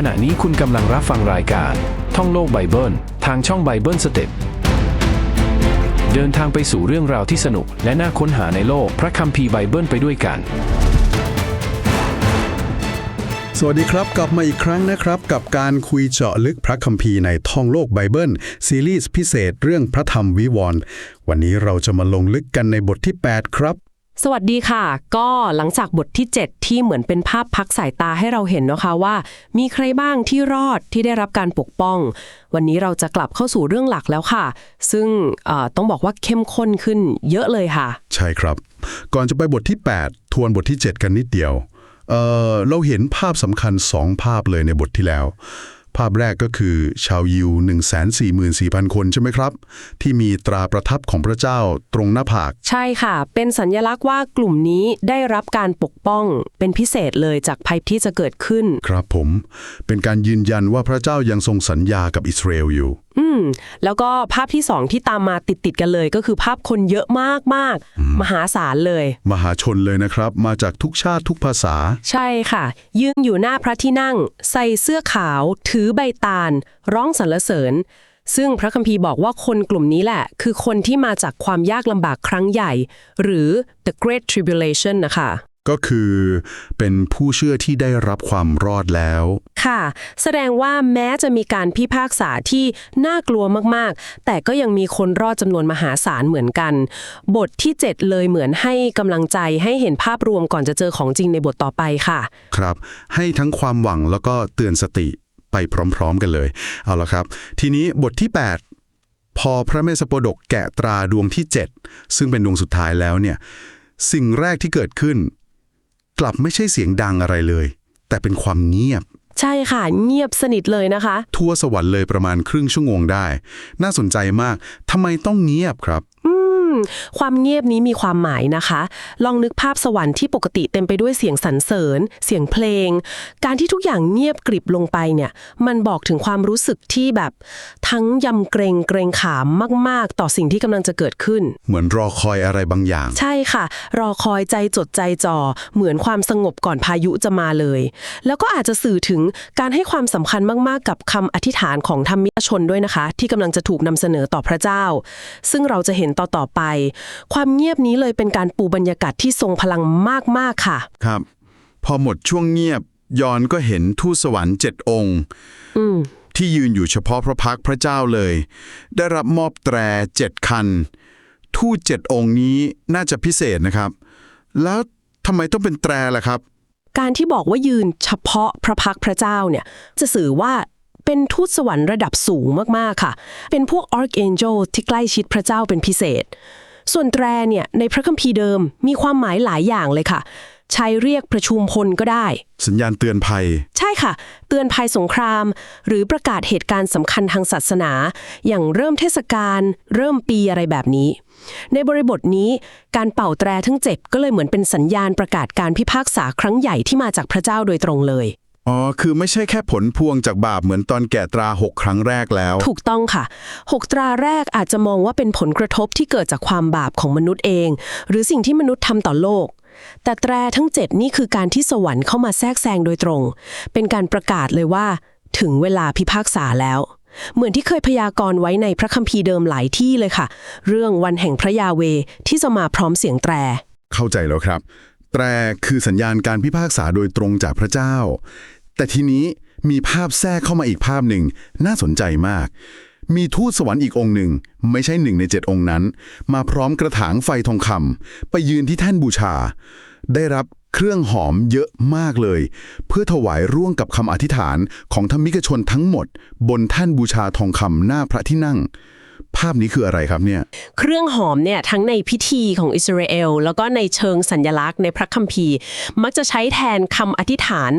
ขณะนี้คุณกำลังรับฟังรายการ ท่องโลกไบเบิล ทางช่องไบเบิลสเต็ปเดินทางไปสู่เรื่องราวที่สนุก และน่าค้นหาในโลกพระคัมภีร์ไบเบิลไปด้วยกัน สวัสดีครับ กลับมาอีกครั้งนะครับ กับการคุยเจาะลึกพระคัมภีร์ในท่องโลกไบเบิล ซีรีส์พิเศษเรื่องพระธรรมวิวรณ์วันนี้เราจะมาลงลึกกันในบทที่ 8 ครับ สวัสดีค่ะ ก็หลังจากบทที่ 7 ที่เหมือนเป็นภาพพักสายตาให้เราเห็นนะคะว่า มีใครบ้างที่รอดที่ได้รับการปกป้อง วันนี้เราจะกลับเข้าสู่เรื่องหลักแล้วค่ะ ซึ่งต้องบอกว่าเข้มข้นขึ้นเยอะเลยค่ะ ใช่ครับ ก่อนจะไปบทที่ 8 ทวนบทที่ 7 กันนิดเดียวเเราเห็นภาพสำคัญ 2 ภาพเลยในบทที่แล้ว ภาพแรกก็คือชาวยิว 144,000 คนใช่ไหมครับ ที่มีตราประทับของพระเจ้าตรงหน้าผาก ใช่ค่ะ เป็นสัญญลักษณ์ว่ากลุ่มนี้ได้รับการปกป้องเป็นพิเศษเลยจากภัยที่จะเกิดขึ้น ครับผม เป็นการยืนยันว่าพระเจ้ายังทรงสัญญากับอิสราเอลอยู่ อืมแล้วก็ภาพที่สองที่ตามมาติดติดๆกันเลย ก็คือภาพคนเยอะมากๆมหาศาลเลย มหาชนเลยนะครับ มาจากทุกชาติทุกภาษา ใช่ค่ะ ยืนอยู่หน้าพระที่นั่ง ใส่เสื้อขาว ถือใบตาล ร้องสรรเสริญ ซึ่งพระคัมภีร์บอกว่าคนกลุ่มนี้แหละ คือคนที่มาจากความยากลำบากครั้งใหญ่ หรือ the great tribulation นะคะ ก็คือเป็นผู้เชื่อที่ได้รับความรอดแล้ว ค่ะ แสดงว่าแม้จะมีการพิพากษาที่น่ากลัวมากๆ แต่ก็ยังมีคนรอดจำนวนมหาศาลเหมือนกัน บทที่ 7 เลยเหมือนให้กำลังใจให้เห็นภาพรวมก่อนจะเจอของจริงในบทต่อไปค่ะ ครับ ให้ทั้งความหวังแล้วก็เตือนสติไปพร้อม ๆ กันเลย เอาละครับ ทีนี้บทที่ 8 พอพระเมสสโปดกแกะตราดวงที่ 7 ซึ่งเป็นดวงสุดท้ายแล้วเนี่ยสิ่งแรกที่เกิดขึ้น กลับไม่ใช่เสียงดังอะไรเลย แต่เป็นความเงียบ ใช่ค่ะ เงียบสนิทเลยนะคะ ทั่วสวรรค์เลยประมาณครึ่งชั่วโมงได้ น่าสนใจมากทำไมต้องเงียบครับ อืม ความเงียบนี้มีความหมายนะคะ ลองนึกภาพสวรรค์ที่ปกติเต็มไปด้วยเสียงสรรเสริญ เสียงเพลง การที่ทุกอย่างเงียบกริบลงไปเนี่ย มันบอกถึงความรู้สึกที่แบบทั้งยำเกรงเกรงขามมาก ๆ ต่อสิ่งที่กำลังจะเกิดขึ้น เหมือนรอคอยอะไรบางอย่าง ใช่ค่ะ รอคอยใจจดใจจ่อ เหมือนความสงบก่อนพายุจะมาเลย แล้วก็อาจจะสื่อถึงการให้ความสำคัญมาก ๆ กับคำอธิษฐานของธรรมิกชนด้วยนะคะ ที่กำลังจะถูกนำเสนอต่อพระเจ้า ซึ่งเราจะเห็นต่อต่อๆไปความเงียบนี้เลยเป็นการปูบรรยากาศที่ทรงพลังมากๆค่ะ ครับ พอหมดช่วงเงียบ ยอนก็เห็นทูตสวรรค์เจ็ดองค์อืมที่ยืนอยู่เฉพาะพระพักตร์พระเจ้าเลย ได้รับมอบแตรเจ็ดคัน ทูตเจ็ดองค์นี้น่าจะพิเศษนะครับ แล้วทำไมต้องเป็นแตรล่ะครับการที่บอกว่ายืนเฉพาะพระพักตร์พระเจ้าเนี่ย จะสื่อว่า เป็นทูตสวรรค์ระดับสูงมากๆค่ะ เป็นพวก Archangel ที่ใกล้ชิดพระเจ้าเป็นพิเศษ ส่วนแตรเนี่ยในพระคัมภีร์เดิมมีความหมายหลายอย่างเลยค่ะ ใช้เรียกประชุมพลก็ได้ สัญญาณเตือนภัย ใช่ค่ะ เตือนภัยสงคราม หรือประกาศเหตุการณ์สำคัญทางศาสนา อย่างเริ่มเทศกาลเริ่มปีอะไรแบบนี้ ในบริบทนี้การเป่าแตรทั้งเจ็บก็เลยเหมือนเป็นสัญญาณประกาศการพิพากษาครั้งใหญ่ที่มาจากพระเจ้าโดยตรงเลย อ๋อ คือไม่ใช่แค่ผลพวงจากบาปเหมือนตอนแก่ตราหกครั้งแรกแล้ว ถูกต้องค่ะหกตราแรกอาจจะมองว่าเป็นผลกระทบที่เกิดจากความบาปของมนุษย์เอง หรือสิ่งที่มนุษย์ทำต่อโลก แต่แตรทั้งเจ็ดนี่คือการที่สวรรค์เข้ามาแทรกแซงโดยตรง เป็นการประกาศเลยว่า ถึงเวลาพิพากษาแล้ว เหมือนที่เคยพยากรณ์ไว้ในพระคัมภีร์เดิมหลายที่เลยค่ะ เรื่องวันแห่งพระยาเวที่จะมาพร้อมเสียงแตร เข้าใจแล้วครับ แตรคือสัญญาณการพิพากษาโดยตรงจากพระเจ้า แต่ทีนี้มีภาพแทรกเข้ามาอีกภาพหนึ่ง น่าสนใจมาก มีทูตสวรรค์อีกองค์หนึ่ง ไม่ใช่หนึ่งในเจ็ดองค์นั้น มาพร้อมกระถางไฟทองคำไปยืนที่แท่นบูชา ได้รับเครื่องหอมเยอะมากเลย เพื่อถวายร่วงกับคำอธิษฐานของธรรมิกชนทั้งหมด บนแท่นบูชาทองคำหน้าพระที่นั่ง ภาพนี้คืออะไรครับเนี่ย เครื่องหอมเนี่ยทั้งในพิธีของอิสราเอล แล้วก็ในเชิงสัญญลักษณ์ในพระคัมภีร์ มักจะใช้แทนคำอธิษฐาน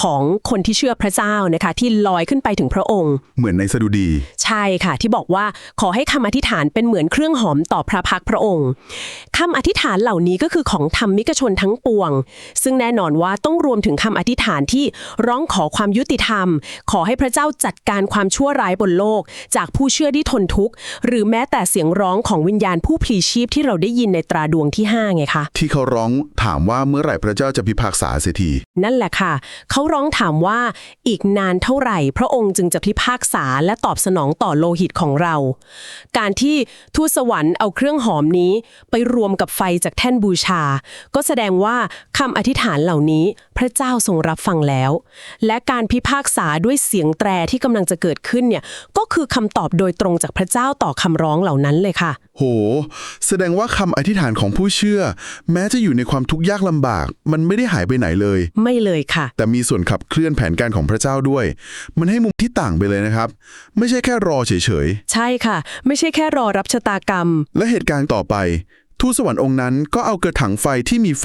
ของคนที่เชื่อพระเจ้านะคะที่ลอยขึ้นไปถึงพระองค์ เหมือนในสดุดี ใช่ค่ะ ที่บอกว่าขอให้คำอธิษฐานเป็นเหมือนเครื่องหอมต่อพระพักตร์พระองค์คำอธิษฐานเหล่านี้ก็คือของธรรมิกชนทั้งปวง ซึ่งแน่นอนว่าต้องรวมถึงคำอธิษฐานที่ร้องขอความยุติธรรม ขอให้พระเจ้าจัดการความชั่วร้ายบนโลก จากผู้เชื่อที่ทนทุกข์หรือแม้แต่เสียงร้องของวิญญาณผู้พลีชีพที่เราได้ยินในตราดวงที่ห้าไงคะที่เขาร้องถามว่าเมื่อไหร่พระเจ้าจะพิพากษาเสียที นั่นแหละค่ะ เขาร้องถามว่าอีกนานเท่าไหร่ พระองค์จึงจะพิพากษาและตอบสนองต่อโลหิตของเรา การที่ทูตสวรรค์เอาเครื่องหอมนี้ ไปรวมกับไฟจากแท่นบูชา ก็แสดงว่าคำอธิษฐานเหล่านี้พระเจ้าทรงรับฟังแล้ว และการพิพากษาด้วยเสียงแตรที่กำลังจะเกิดขึ้นเนี่ยก็คือคำตอบโดยตรงจากพระเจ้าต่อคำร้องเหล่านั้นเลยค่ะ โห แสดงว่าคำอธิษฐานของผู้เชื่อ แม้จะอยู่ในความทุกข์ยากลำบาก มันไม่ได้หายไปไหนเลย ไม่เลยค่ะ แต่มีส่วนขับเคลื่อนแผนการของพระเจ้าด้วย มันให้มุมที่ต่างไปเลยนะครับ ไม่ใช่แค่รอเฉยใช่ค่ะ ไม่ใช่แค่รอรับชะตากรรมๆและเหตุการณ์ต่อไป ทูตสวรรค์องค์นั้นก็เอากระถังไฟที่มีไฟ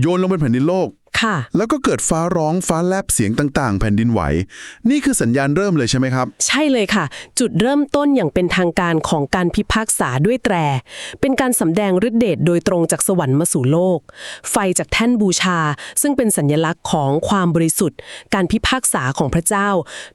โยนลงบนแผ่นดินโลก ค่ะ แล้วก็เกิดฟ้าร้องฟ้าแลบเสียงต่างๆ แผ่นดินไหว นี่คือสัญญาณเริ่มเลยใช่ไหมครับ ใช่เลยค่ะ จุดเริ่มต้นอย่างเป็นทางการของการพิพากษาด้วยแตร เป็นการสำแดงฤทธิเดชโดยตรงจากสวรรค์มาสู่โลก ไฟจากแท่นบูชา ซึ่งเป็นสัญลักษณ์ของความบริสุทธิ์ การพิพากษาของพระเจ้า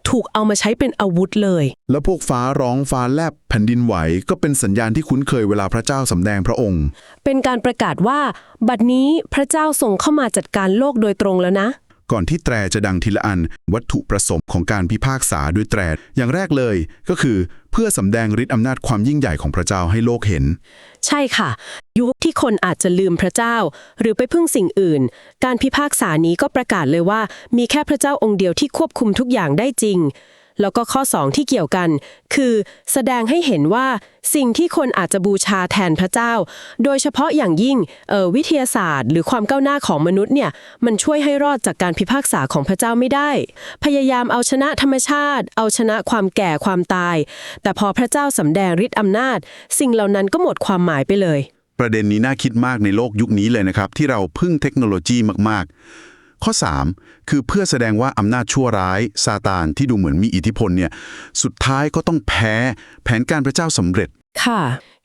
ถูกเอามาใช้เป็นอาวุธเลย แล้วพวกฟ้าร้องฟ้าแลบแผ่นดินไหว ก็เป็นสัญญาณที่คุ้นเคยเวลาพระเจ้าสำแดงพระองค์ เป็นการประกาศว่า บัดนี้พระเจ้าทรงเข้ามาจัดการโลกโดยตรงแล้วนะ ก่อนที่แตรจะดังทีละอัน วัตถุประสงค์ของการพิพากษาด้วยแตร อย่างแรกเลยก็คือเพื่อสำแดงฤทธิ์อำนาจความยิ่งใหญ่ของพระเจ้าให้โลกเห็น ใช่ค่ะ ยุคที่คนอาจจะลืมพระเจ้า หรือไปพึ่งสิ่งอื่น การพิพากษานี้ก็ประกาศเลยว่า มีแค่พระเจ้าองค์เดียวที่ควบคุมทุกอย่างได้จริง แล้วก็ข้อ 2 ที่เกี่ยวกัน คือแสดงให้เห็นว่าสิ่งที่คนอาจจะบูชาแทนพระเจ้า โดยเฉพาะอย่างยิ่งออวิทยาศาสตร์ หรือความก้าวหน้าของมนุษย์เนี่ยมันช่วยให้รอดจากการพิพากษาของพระเจ้าไม่ได้ พยายามเอาชนะธรรมชาติ เอาชนะความแก่ความตาย แต่พอพระเจ้าสำแดงฤทธิ์อำนาจ สิ่งเหล่านั้นก็หมดความหมายไปเลย ประเด็นนี้น่าคิดมากในโลกยุคนี้เลยนะครับ ที่เราพึ่งเทคโนโลยีมากๆ ข้อ 3 คือเพื่อแสดงว่าอำนาจชั่วร้ายซาตานที่ดูเหมือนมีอิทธิพลเนี่ยสุดท้ายก็ต้องแพ้แผนการพระเจ้าสำเร็จ ค่ะ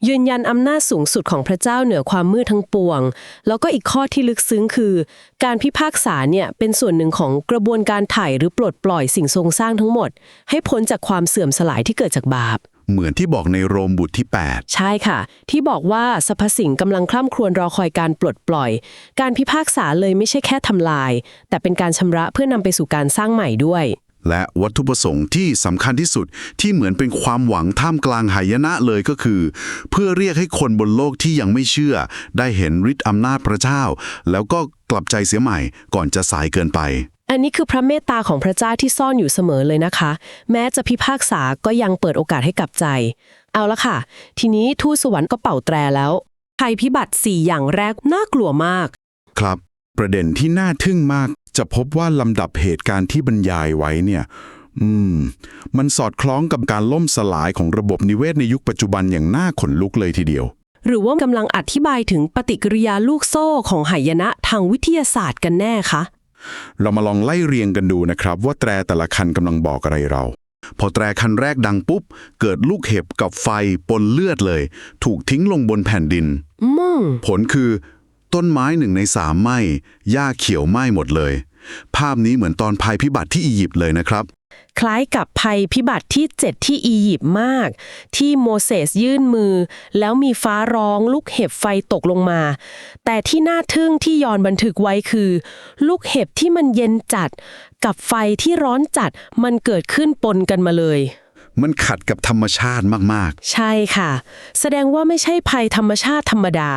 ยืนยันอำนาจสูงสุดของพระเจ้าเหนือความมืดทั้งปวง แล้วก็อีกข้อที่ลึกซึ้งคือ การพิพากษาเนี่ยเป็นส่วนหนึ่งของกระบวนการไถ่หรือปลดปล่อยสิ่งทรงสร้างทั้งหมด ให้พ้นจากความเสื่อมสลายที่เกิดจากบาป เหมือนที่บอกในโรมบุตรที่ใช่ค่ะ ที่บอกว่าสรรพสิ่งกำลังคล่ำครวญรอคอยการปลดปล่อย การพิพากษาเลยไม่ใช่แค่ทำลาย แต่เป็นการชำระเพื่อนำไปสู่การสร้างใหม่ด้วย8และวัตถุประสงค์ที่สำคัญที่สุดที่เหมือนเป็นความหวังท่ามกลางหายนะเลยก็คือ เพื่อเรียกให้คนบนโลกที่ยังไม่เชื่อ ได้เห็นฤทธิ์อำนาจพระเจ้า แล้วก็กลับใจเสียใหม่ก่อนจะสายเกินไป อันนี้คือพระเมตตาของพระเจ้าที่ซ่อนอยู่เสมอเลยนะคะ แม้จะพิพากษาก็ยังเปิดโอกาสให้กลับใจ เอาละค่ะ ทีนี้ทูตสวรรค์ก็เป่าแตรแล้วภัยพิบัติ 4 อย่างแรกน่ากลัวมาก ครับ ประเด็นที่น่าทึ่งมาก จะพบว่าลำดับเหตุการณ์ที่บรรยายไว้เนี่ย อืม มันสอดคล้องกับการล่มสลายของระบบนิเวศในยุคปัจจุบันอย่างน่าขนลุกเลยทีเดียว หรือว่ากำลังอธิบายถึงปฏิกิริยาลูกโซ่ของหายนะทางวิทยาศาสตร์กันแน่คะ เรามาลองไล่เรียงกันดูนะครับ ว่าแตรแต่ละคันกำลังบอกอะไรเรา พอแตรคันแรกดังปุ๊บ เกิดลูกเห็บกับไฟปนเลือดเลย ถูกทิ้งลงบนแผ่นดินมึงผลคือ ต้นไม้หนึ่งในสามไหม้หญ้าเขียวไหม้หมดเลย ภาพนี้เหมือนตอนภัยพิบัติที่อียิปต์เลยนะครับ คล้ายกับภัยพิบัติที่ 7 ที่อียิปต์มาก ที่โมเสสยื่นมือ แล้วมีฟ้าร้องลูกเห็บไฟตกลงมา แต่ที่น่าทึ่งที่ยอนบันทึกไว้คือ ลูกเห็บที่มันเย็นจัด กับไฟที่ร้อนจัดมันเกิดขึ้นปนกันมาเลย มันขัดกับธรรมชาติมาก ใช่ค่ะ แสดงว่าไม่ใช่ภัยธรรมชาติธรรมดา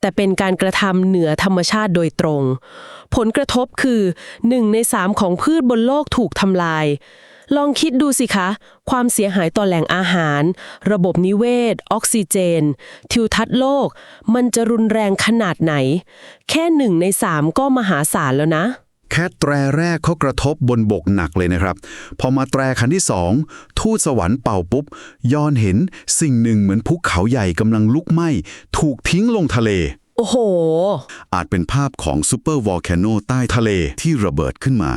แต่เป็นการกระทำเหนือธรรมชาติโดยตรง ผลกระทบคือหนึ่งในสามของพืชบนโลกถูกทำลาย ลองคิดดูสิคะ ความเสียหายต่อแหล่งอาหาร ระบบนิเวศ ออกซิเจน ทิวทัศน์โลก มันจะรุนแรงขนาดไหน แค่หนึ่งในสามก็มหาศาลแล้วนะ แค่แตรแรกเขากระทบบนบกหนักเลยนะครับ พอมาแตรคันที่สองทูตสวรรค์เป่าปุ๊บย้อนเห็นสิ่งหนึ่งเหมือนภูเขาใหญ่กำลังลุกไหม้ ถูกทิ้งลงทะเล โอ้โห อาจเป็นภาพของซูเปอร์วอลแคนโนใต้ทะเลที่ระเบิดขึ้นมา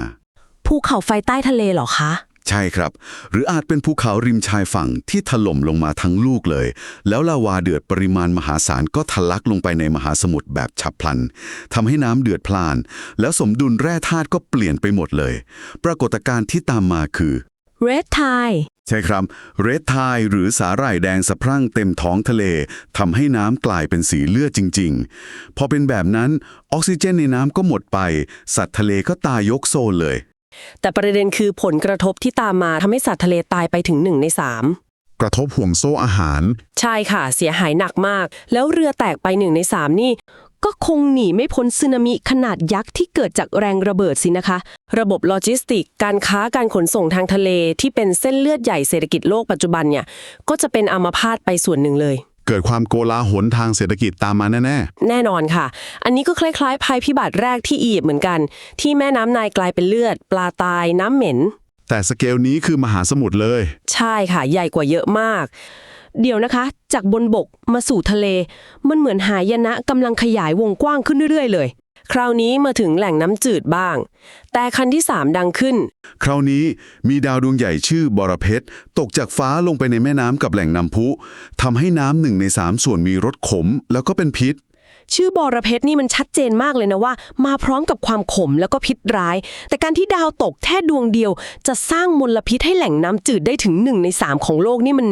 ภูเขาไฟใต้ทะเลเหรอคะ ใช่ครับ หรืออาจเป็นภูเขาริมชายฝั่งที่ถล่มลงมาทั้งลูกเลย แล้วลาวาเดือดปริมาณมหาศาลก็ทะลักลงไปในมหาสมุทรแบบฉับพลันทำให้น้ำเดือดพล่าน แล้วสมดุลแร่ธาตุก็เปลี่ยนไปหมดเลย ปรากฏการณ์ที่ตามมาคือ Red Tide ใช่ครับเรดไทหรือสาหร่ายแดงสะพรั่งเต็มท้องทะเลทำให้น้ำกลายเป็นสีเลือดจริง ๆ พอเป็นแบบนั้น ออกซิเจนในน้ำก็หมดไป สัตว์ทะเลก็ตายยกโซนเลย แต่ประเด็นคือผลกระทบที่ตามมาทำให้สัตว์ทะเลตายไปถึง 1 ใน 3กระทบห่วงโซ่อาหาร ใช่ค่ะ เสียหายหนักมาก แล้วเรือแตกไป1ใน3นี่ ก็คงหนีไม่พ้นสึนามิขนาดยักษ์ที่เกิดจากแรงระเบิดสินะคะ ระบบโลจิสติก การค้าการขนส่งทางทะเลที่เป็นเส้นเลือดใหญ่เศรษฐกิจโลกปัจจุบันเนี่ย ก็จะเป็นอัมพาตไปส่วนหนึ่งเลย เกิดความโกลาหลทางเศรษฐกิจตามมาแน่แน่นอนค่ะ อันนี้ก็คล้ายๆภัยพิบัติแรกที่อียิปต์เหมือนกัน ที่แม่น้ำไนายกลายเป็นเลือด ปลาตายน้ำเหม็น ๆ แต่สเกลนี้คือมหาสมุทรเลย ใช่ค่ะ ใหญ่กว่าเยอะมาก เดี๋ยวนะคะ จากบนบกมาสู่ทะเล มันเหมือนหายนะกำลังขยายวงกว้างขึ้นเรื่อยๆเลย คราวนี้มาถึงแหล่งน้ำจืดบ้าง แต่คันที่ 3 ดังขึ้น คราวนี้มีดาวดวงใหญ่ชื่อบรเพชรตกจากฟ้าลงไปในแม่น้ำกับแหล่งน้ำพุทำให้น้ำหนึ่งในสามส่วนมีรสขม แล้วก็เป็นพิษ ชื่อบอระเพ็ดนี่มันชัดเจนมากเลยนะว่า มาพร้อมกับความขมแล้วก็พิษร้าย แต่การที่ดาวตกแค่ดวงเดียว จะสร้างมลพิษให้แหล่งน้ำจืดได้ถึงหนึ่งในสามของโลกนี่มัน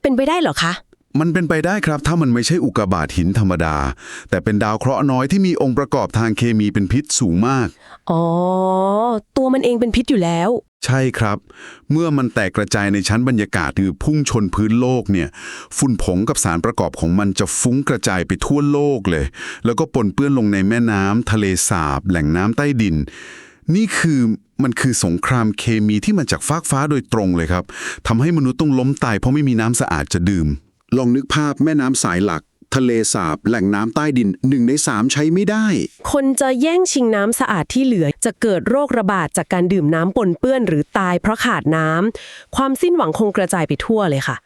เป็นไปได้เหรอคะ มันเป็นไปได้ครับถ้ามันไม่ใช่อุกกาบาตหินธรรมดา แต่เป็นดาวเคราะห์น้อยที่มีองค์ประกอบทางเคมีเป็นพิษสูงมาก อ๋อ ตัวมันเองเป็นพิษอยู่แล้ว ใช่ครับ เมื่อมันแตกกระจายในชั้นบรรยากาศหรือพุ่งชนพื้นโลกเนี่ย ฝุ่นผงกับสารประกอบของมันจะฟุ้งกระจายไปทั่วโลกเลย แล้วก็ปนเปื้อนลงในแม่น้ำทะเลสาบ แหล่งน้ำใต้ดิน นี่คือมันคือสงครามเคมีที่มาจากฟากฟ้าโดยตรงเลยครับทำให้มนุษย์ต้องล้มตายเพราะไม่มีน้ำสะอาดจะดื่ม ลองนึกภาพแม่น้ำสายหลัก ทะเลสาบ แหล่งน้ำใต้ดินหนึ่งในสามใช้ไม่ได้ คนจะแย่งชิงน้ำสะอาดที่เหลือ จะเกิดโรคระบาดจากการดื่มน้ำปนเปื้อนหรือตายเพราะขาดน้ำความสิ้นหวังคงกระจายไปทั่วเลยค่ะ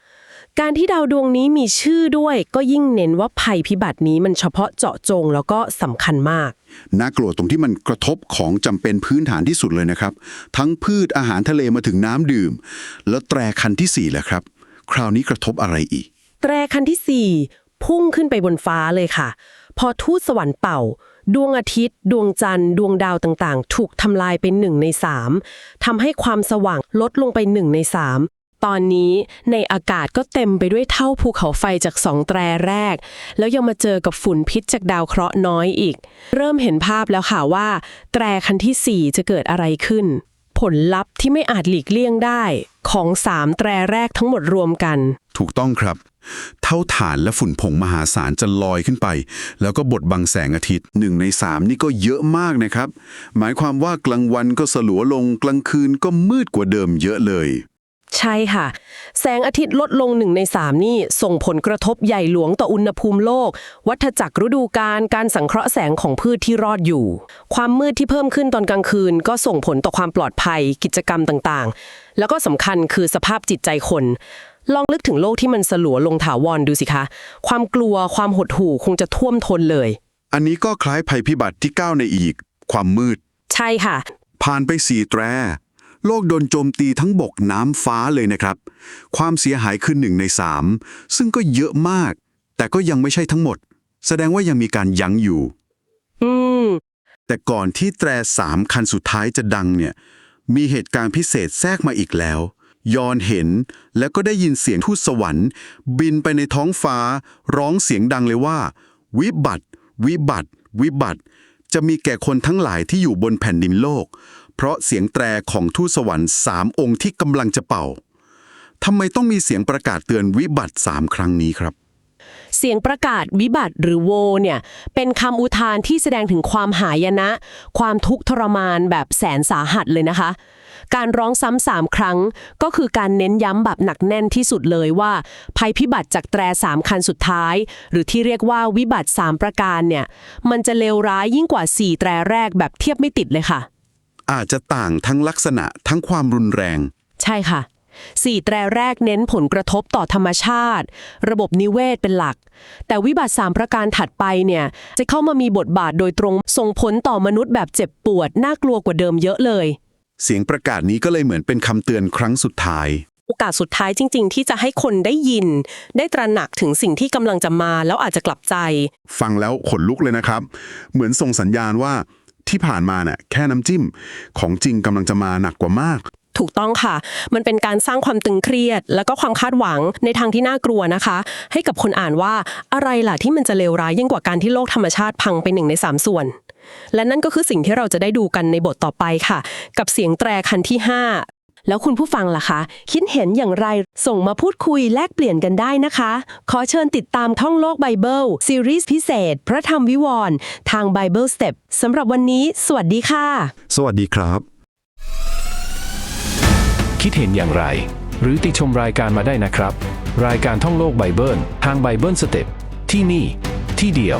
การที่ดาวดวงนี้มีชื่อด้วย ก็ยิ่งเน้นว่าภัยพิบัตินี้มันเฉพาะเจาะจงแล้วก็สำคัญมาก น่ากลัวตรงที่มันกระทบของจำเป็นพื้นฐานที่สุดเลยนะครับ ทั้งพืชอาหารทะเลมาถึงน้ำดื่ม แล้วแตรคันที่4ี่แหละครับ คราวนี้กระทบอะไรอีก แตรคันที่ 4 พุ่งขึ้นไปบนฟ้าเลยค่ะ พอทูตสวรรค์เป่า ดวงอาทิตย์ ดวงจันทร์ ดวงดาวต่างๆ ถูกทำลายเป็นหนึ่งในสามทำให้ความสว่างลดลงไปหนึ่งในสามตอนนี้ในอากาศก็เต็มไปด้วยเท่าภูเขาไฟจากสองแตรแรก แล้วยังมาเจอกับฝุ่นพิษจากดาวเคราะห์น้อยอีก เริ่มเห็นภาพแล้วค่ะว่า แตรคันที่ 4 จะเกิดอะไรขึ้น ผลลัพธ์ที่ไม่อาจหลีกเลี่ยงได้ ของสามแตรแรกทั้งหมดรวมกัน ถูกต้องครับ เท่าฐานและฝุ่นผงมหาศาลจะลอยขึ้นไป แล้วก็บดบังแสงอาทิตย์หนึ่งในสามนี่ก็เยอะมากนะครับ หมายความว่ากลางวันก็สลัวลงกลางคืนก็มืดกว่าเดิมเยอะเลย ใช่ค่ะ แสงอาทิตย์ลดลงหนึ่งในสามนี่ ส่งผลกระทบใหญ่หลวงต่ออุณหภูมิโลก วัฏจักรฤดูกาลการสังเคราะห์แสงของพืชที่รอดอยู่ ความมืดที่เพิ่มขึ้นตอนกลางคืน ก็ส่งผลต่อความปลอดภัยกิจกรรมต่างๆ แล้วก็สำคัญคือสภาพจิตใจคน ลองนึกถึงโลกที่มันสลัวลงถาวรดูสิคะ ความกลัวความหดหู่คงจะท่วมท้นเลย อันนี้ก็คล้ายภัยพิบัติที่ก้าวในอีก ความมืด ใช่ค่ะ ผ่านไปสี่แตร โลกโดนโจมตีทั้งบกน้ำฟ้าเลยนะครับ ความเสียหายคือหนึ่งในสามซึ่งก็เยอะมาก แต่ก็ยังไม่ใช่ทั้งหมด แสดงว่ายังมีการยั้งอยู่ อืมแต่ก่อนที่แตรสามคันสุดท้ายจะดังเนี่ย มีเหตุการณ์พิเศษแทรกมาอีกแล้ว ยอนเห็นแล้วก็ได้ยินเสียงทูตสวรรค์ บินไปในท้องฟ้า ร้องเสียงดังเลยว่า วิบัติ วิบัติ วิบัติ จะมีแก่คนทั้งหลายที่อยู่บนแผ่นดินโลก เพราะเสียงแตรของทูตสวรรค์สามองค์ที่กำลังจะเป่าทำไมต้องมีเสียงประกาศเตือนวิบัติสามครั้งนี้ครับ เสียงประกาศวิบัติหรือโวเนี่ยเป็นคำอุทานที่แสดงถึงความหายนะ ความทุกข์ทรมานแบบแสนสาหัสเลยนะคะ การร้องซ้ำสามครั้ง ก็คือการเน้นย้ำแบบหนักแน่นที่สุดเลยว่า ภัยพิบัติจากแตรสามคันสุดท้าย หรือที่เรียกว่าวิบัติสามประการเนี่ยมันจะเลวร้ายยิ่งกว่าสี่แตรแรกแบบเทียบไม่ติดเลยค่ะ อาจจะต่างทั้งลักษณะทั้งความรุนแรง ใช่ค่ะ สี่แตรแรกเน้นผลกระทบต่อธรรมชาติ ระบบนิเวศเป็นหลัก แต่วิบัติสามประการถัดไปเนี่ยจะเข้ามามีบทบาทโดยตรงส่งผลต่อมนุษย์แบบเจ็บปวด น่ากลัวกว่าเดิมเยอะเลย เสียงประกาศนี้ก็เลยเหมือนเป็นคำเตือนครั้งสุดท้าย โอกาสสุดท้ายจริง ๆ ที่จะให้คนได้ยิน ได้ตระหนักถึงสิ่งที่กำลังจะมาแล้วอาจจะกลับใจ ฟังแล้วขนลุกเลยนะครับ เหมือนส่งสัญญาณว่าที่ผ่านมาน่ะแค่น้ำจิ้ม ของจริงกำลังจะมาหนักกว่ามาก ถูกต้องค่ะ มันเป็นการสร้างความตึงเครียด แล้วก็ความคาดหวังในทางที่น่ากลัวนะคะ ให้กับคนอ่านว่าอะไรล่ะที่มันจะเลวร้ายยิ่งกว่าการที่โลกธรรมชาติพังไปหนึ่งในสามส่วน และนั่นก็คือสิ่งที่เราจะได้ดูกันในบทต่อไปค่ะ กับเสียงแตรคันที่ 5แล้วคุณผู้ฟังล่ะคะ คิดเห็นอย่างไร ส่งมาพูดคุยแลกเปลี่ยนกันได้นะคะ ขอเชิญติดตามท่องโลกไบเบิล ซีรีส์พิเศษ พระธรรมวิวรณ์ทาง Bible Step สำหรับวันนี้ สวัสดีค่ะ สวัสดีครับ คิดเห็นอย่างไร หรือติชมรายการมาได้นะครับ รายการท่องโลกไบเบิลทางไบเบิลสเต็ปที่นี่ ที่เดียว